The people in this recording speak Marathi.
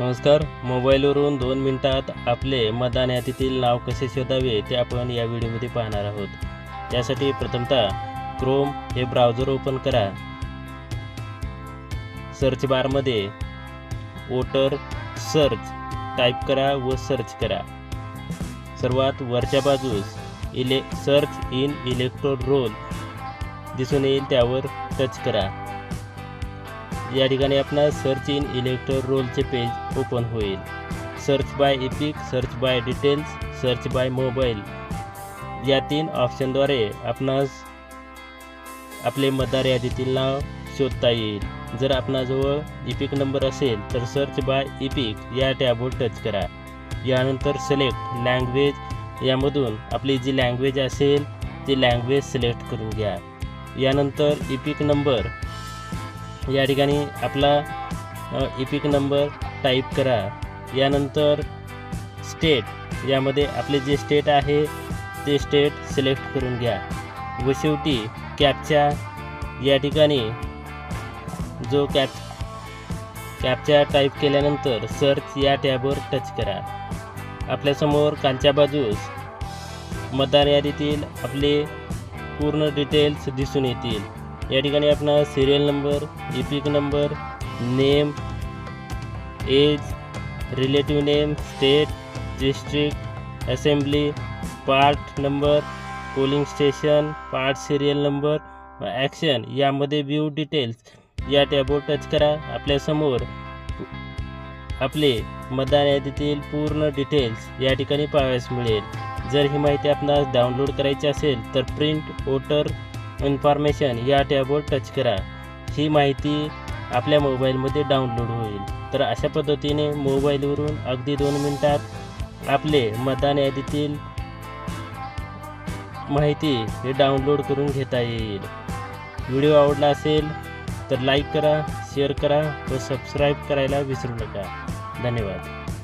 नमस्कार. मोबाईलवरून दोन मिनिटात आपले मतदान यादीतील नाव कसे शोधावे ते आपण या व्हिडिओमध्ये पाहणार आहोत. त्यासाठी प्रथमतः क्रोम हे ब्राउझर ओपन करा. सर्च बारमध्ये वोटर सर्च टाईप करा व सर्च करा. सर्वात वरच्या बाजूस इले सर्च इन इलेक्ट्रोड रोल दिसून येईल त्यावर टच करा. या ठिकाणी आपणास सर्च इन इलेक्टर रोलचे पेज ओपन होईल. Search by EPIC search by details search by mobile या तीन ऑप्शनद्वारे आपणास आपले मतदार यादीतील नाव शोधता येईल. जर आपणाजवळ इपिक नंबर असेल तर सर्च बाय इपिक या टॅबवर टच करा. यानंतर सिलेक्ट लँग्वेज यामधून आपली जी लँग्वेज असेल ती लँग्वेज सिलेक्ट करून घ्या. यानंतर इपिक नंबर या ठिकाणी आपला इपिक नंबर टाईप करा. यानंतर स्टेट यामध्ये आपले जे स्टेट आहे ते स्टेट सिलेक्ट करून घ्या. व शेवटी कॅपच्या या ठिकाणी जो कॅप कॅपच्या टाईप केल्यानंतर सर्च या टॅबवर टच करा. आपल्यासमोर कालच्या बाजूस मतदार यादीतील आपले पूर्ण डिटेल्स दिसून येतील. या ठिकाणी आपण serial number EPIC number name age relative name state district assembly part number polling station part serial number action यामध्ये व्ह्यू डिटेल्स या टॅबवर टच करा. आपल्यासमोर आपले मतदान यादीतील पूर्ण डिटेल्स या ठिकाणी पाहावयास मिळेल. जर ही माहिती आपणास डाउनलोड करायची असेल तर प्रिंट वोटर इन्फॉर्मेशन या टॅबवर टच करा. ही माहिती आपल्या मोबाईलमध्ये डाउनलोड होईल. तर अशा पद्धतीने मोबाईलवरून अगदी दोन मिनटात आपले मतदान यादीतील माहिती हे डाउनलोड करून घेता येईल. व्हिडिओ आवडला असेल तर लाईक करा शेअर करा व सबस्क्राईब करायला विसरू नका. धन्यवाद.